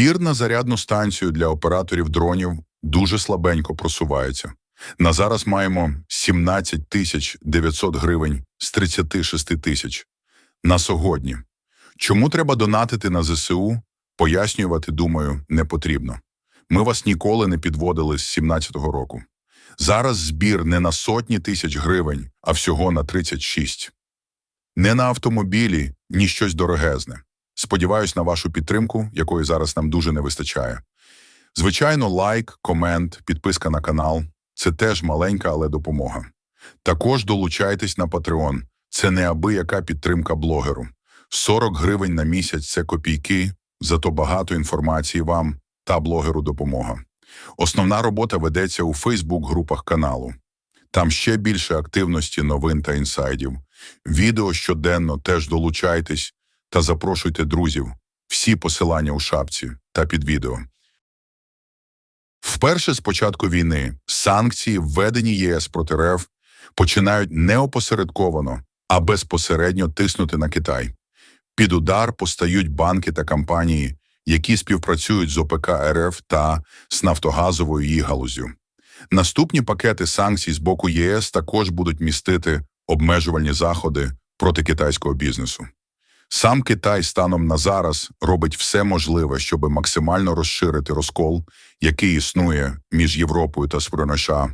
Збір на зарядну станцію для операторів дронів дуже слабенько просувається. На зараз маємо 17 тисяч 900 гривень з 36 тисяч. На сьогодні. Чому треба донатити на ЗСУ? Пояснювати, думаю, не потрібно. Ми вас ніколи не підводили з 17-го року. Зараз збір не на сотні тисяч гривень, а всього на 36. Не на автомобілі, ні щось дорогезне. Сподіваюсь на вашу підтримку, якої зараз нам дуже не вистачає. Звичайно, лайк, комент, підписка на канал це теж маленька, але допомога. Також долучайтесь на Patreon. Це неабияка підтримка блогеру. 40 гривень на місяць це копійки, зато багато інформації вам та блогеру допомога. Основна робота ведеться у Фейсбук-групах каналу. Там ще більше активності, новин та інсайдів. Відео щоденно теж долучайтесь та запрошуйте друзів. Всі посилання у шапці та під відео. Вперше з початку війни санкції, введені ЄС проти РФ, починають не опосередковано, а безпосередньо тиснути на Китай. Під удар постають банки та компанії, які співпрацюють з ОПК РФ та з нафтогазовою її галузю. Наступні пакети санкцій з боку ЄС також будуть містити обмежувальні заходи проти китайського бізнесу. Сам Китай станом на зараз робить все можливе, щоб максимально розширити розкол, який існує між Європою та США,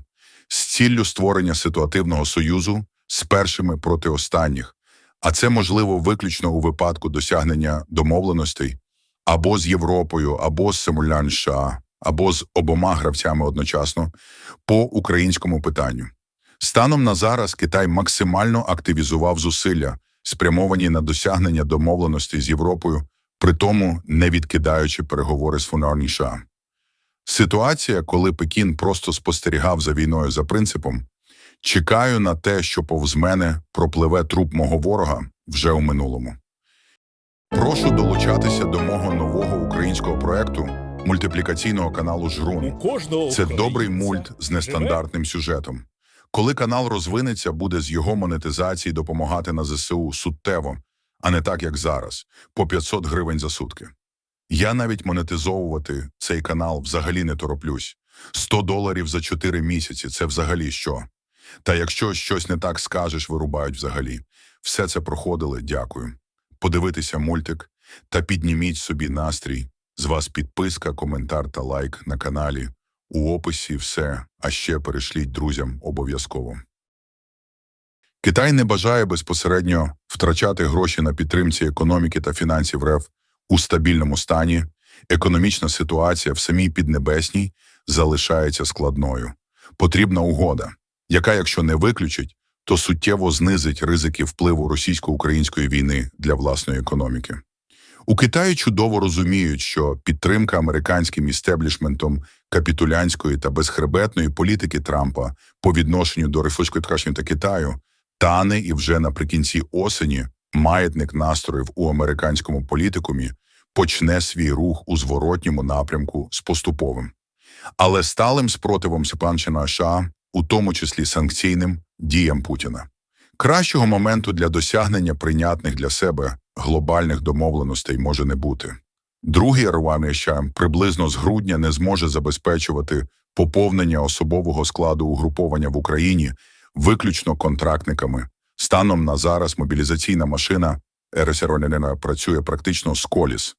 з ціллю створення ситуативного союзу з першими проти останніх, а це можливо виключно у випадку досягнення домовленостей або з Європою, або з Симулян США, або з обома гравцями одночасно по українському питанню. Станом на зараз Китай максимально активізував зусилля, спрямовані на досягнення домовленостей з Європою, при тому не відкидаючи переговори з Фунарні США. Ситуація, коли Пекін просто спостерігав за війною за принципом чекаю на те, що повз мене пропливе труп мого ворога вже у минулому. Прошу долучатися до мого нового українського проекту мультиплікаційного каналу Жрун. Це добрий мульт з нестандартним сюжетом. Коли канал розвинеться, буде з його монетизації допомагати на ЗСУ суттєво, а не так, як зараз, по 500 гривень за сутки. Я навіть монетизовувати цей канал взагалі не тороплюсь. 100 доларів за 4 місяці – це взагалі що? Та якщо щось не так скажеш, вирубають взагалі. Все це проходили, дякую. Подивитися мультик та підніміть собі настрій. З вас підписка, коментар та лайк на каналі. У описі все, а ще перешліть друзям обов'язково. Китай не бажає безпосередньо втрачати гроші на підтримці економіки та фінансів РФ у стабільному стані. Економічна ситуація в самій Піднебесній залишається складною. Потрібна угода, яка, якщо не виключить, то суттєво знизить ризики впливу російсько-української війни для власної економіки. У Китаї чудово розуміють, що підтримка американським істеблішментом капітулянської та безхребетної політики Трампа по відношенню до Ткачні та Китаю тане і вже наприкінці осені маятник настроїв у американському політикумі почне свій рух у зворотньому напрямку з поступовим. Але сталим спротивом Сипанчина США, у тому числі санкційним діям Путіна. Кращого моменту для досягнення прийнятних для себе глобальних домовленостей може не бути. Другий Ерван США приблизно з грудня не зможе забезпечувати поповнення особового складу угруповання в Україні виключно контрактниками. Станом на зараз мобілізаційна машина РСР працює практично з коліс,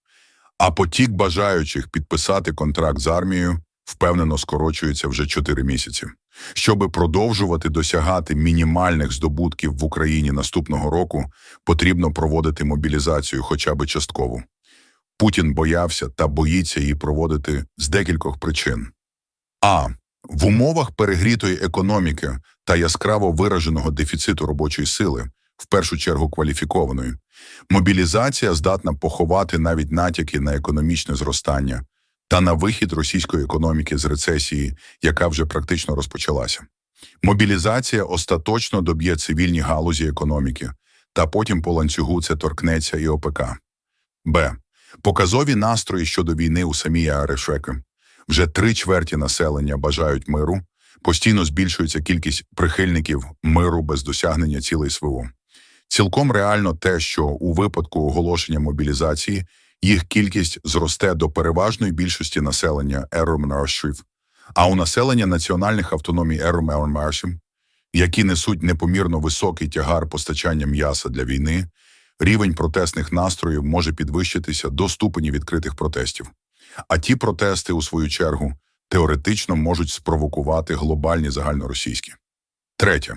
а потік бажаючих підписати контракт з армією впевнено скорочується вже 4 місяці. Щоби продовжувати досягати мінімальних здобутків в Україні наступного року, потрібно проводити мобілізацію хоча б частково. Путін боявся та боїться її проводити з декількох причин. А. В умовах перегрітої економіки та яскраво вираженого дефіциту робочої сили, в першу чергу кваліфікованої, мобілізація здатна поховати навіть натяки на економічне зростання та на вихід російської економіки з рецесії, яка вже практично розпочалася. Мобілізація остаточно доб'є цивільні галузі економіки, та потім по ланцюгу це торкнеться і ОПК. Б. Показові настрої щодо війни у самій АРШЕК. Вже три чверті населення бажають миру, постійно збільшується кількість прихильників миру без досягнення цілей СВО. Цілком реально те, що у випадку оголошення мобілізації їх кількість зросте до переважної більшості населення Еромнаршів, а у населення національних автономій Еромермаршів, які несуть непомірно високий тягар постачання м'яса для війни, рівень протестних настроїв може підвищитися до ступені відкритих протестів. А ті протести, у свою чергу, теоретично можуть спровокувати глобальні загальноросійські. Третє.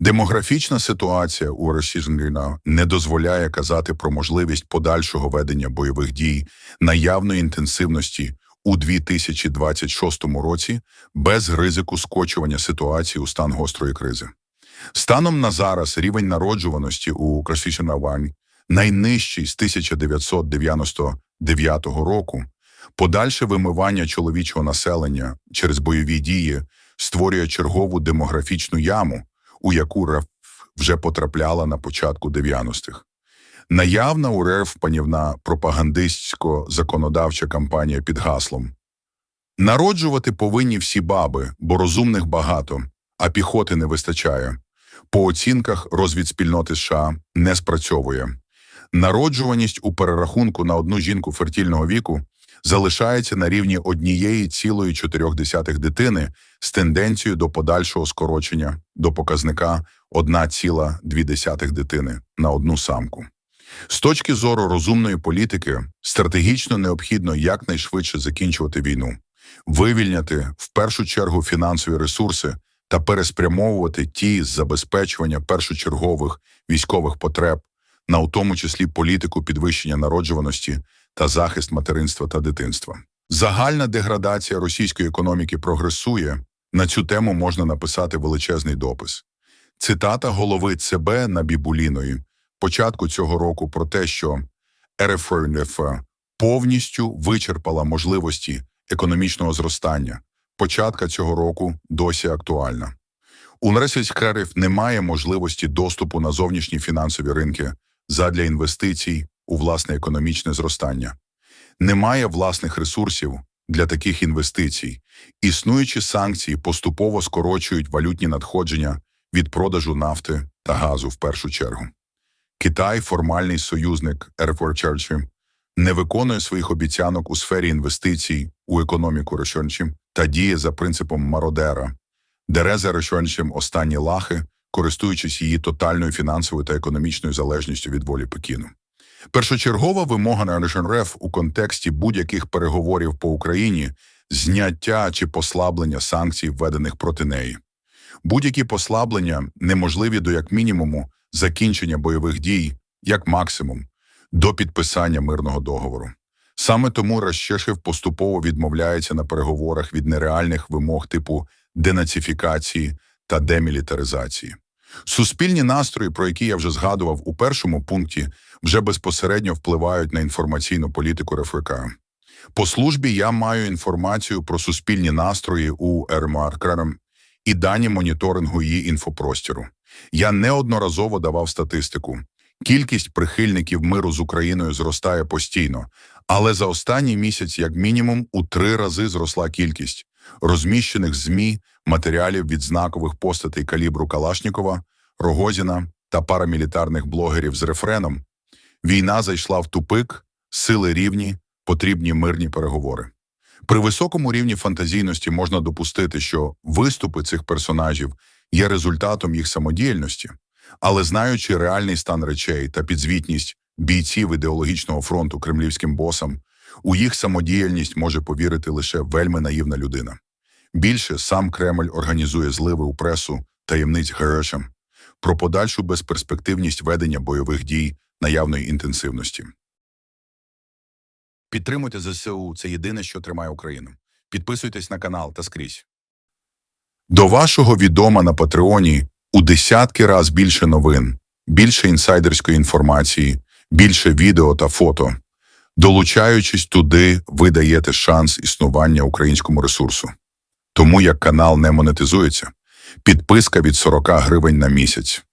Демографічна ситуація у Росіжнріна не дозволяє казати про можливість подальшого ведення бойових дій наявної інтенсивності у 2026 році без ризику скочування ситуації у стан гострої кризи. Станом на зараз рівень народжуваності у Красішинавані найнижчий з 1999 року. Подальше вимивання чоловічого населення через бойові дії створює чергову демографічну яму, у яку РФ вже потрапляла на початку 90-х. Наявна у РФ панівна пропагандистсько-законодавча кампанія під гаслом Народжувати повинні всі баби, бо розумних багато, а піхоти не вистачає. По оцінках розвідспільноти США не спрацьовує. Народжуваність у перерахунку на одну жінку фертильного віку залишається на рівні однієї цілої чотирьох десятих дитини з тенденцією до подальшого скорочення до показника 1,2 дитини на одну самку. З точки зору розумної політики, стратегічно необхідно якнайшвидше закінчувати війну, вивільняти в першу чергу фінансові ресурси та переспрямовувати ті з забезпечування першочергових військових потреб, на у тому числі політику підвищення народжуваності та захист материнства та дитинства. Загальна деградація російської економіки прогресує. На цю тему можна написати величезний допис. Цитата голови ЦБ Набібуліної початку цього року про те, що РФНФ повністю вичерпала можливості економічного зростання. Початка цього року досі актуальна. У Нресельськерів немає можливості доступу на зовнішні фінансові ринки задля інвестицій у власне економічне зростання. Немає власних ресурсів для таких інвестицій. Існуючі санкції поступово скорочують валютні надходження від продажу нафти та газу в першу чергу. Китай, формальний союзник РФРЧ, не виконує своїх обіцянок у сфері інвестицій у економіку Росіончим та діє за принципом мародера, дере за Росіончим останні лахи, користуючись її тотальною фінансовою та економічною залежністю від волі Пекіну. Першочергова вимога на РФ у контексті будь-яких переговорів по Україні зняття чи послаблення санкцій, введених проти неї. Будь-які послаблення неможливі до як мінімуму закінчення бойових дій, як максимум, до підписання мирного договору. Саме тому Ращешев поступово відмовляється на переговорах від нереальних вимог типу денацифікації та демілітаризації. Суспільні настрої, про які я вже згадував у першому пункті, вже безпосередньо впливають на інформаційну політику РФК. По службі я маю інформацію про суспільні настрої у РМАР і дані моніторингу її інфопростіру. Я неодноразово давав статистику. Кількість прихильників миру з Україною зростає постійно, але за останній місяць, як мінімум, у три рази зросла кількість розміщених ЗМІ матеріалів від знакових постатей калібру Калашнікова, Рогозіна та парамілітарних блогерів з рефреном. Війна зайшла в тупик, сили рівні, потрібні мирні переговори. При високому рівні фантазійності можна допустити, що виступи цих персонажів є результатом їх самодіяльності, але знаючи реальний стан речей та підзвітність бійців ідеологічного фронту кремлівським босам, у їх самодіяльність може повірити лише вельми наївна людина. Більше сам Кремль організує зливи у пресу таємниць Герешем про подальшу безперспективність ведення бойових дій наявної інтенсивності. Підтримуйте ЗСУ – це єдине, що тримає Україну. Підписуйтесь на канал та скрізь. До вашого відома на Патреоні у десятки раз більше новин, більше інсайдерської інформації, більше відео та фото. Долучаючись туди, ви даєте шанс існування українському ресурсу. Тому як канал не монетизується, підписка від 40 гривень на місяць.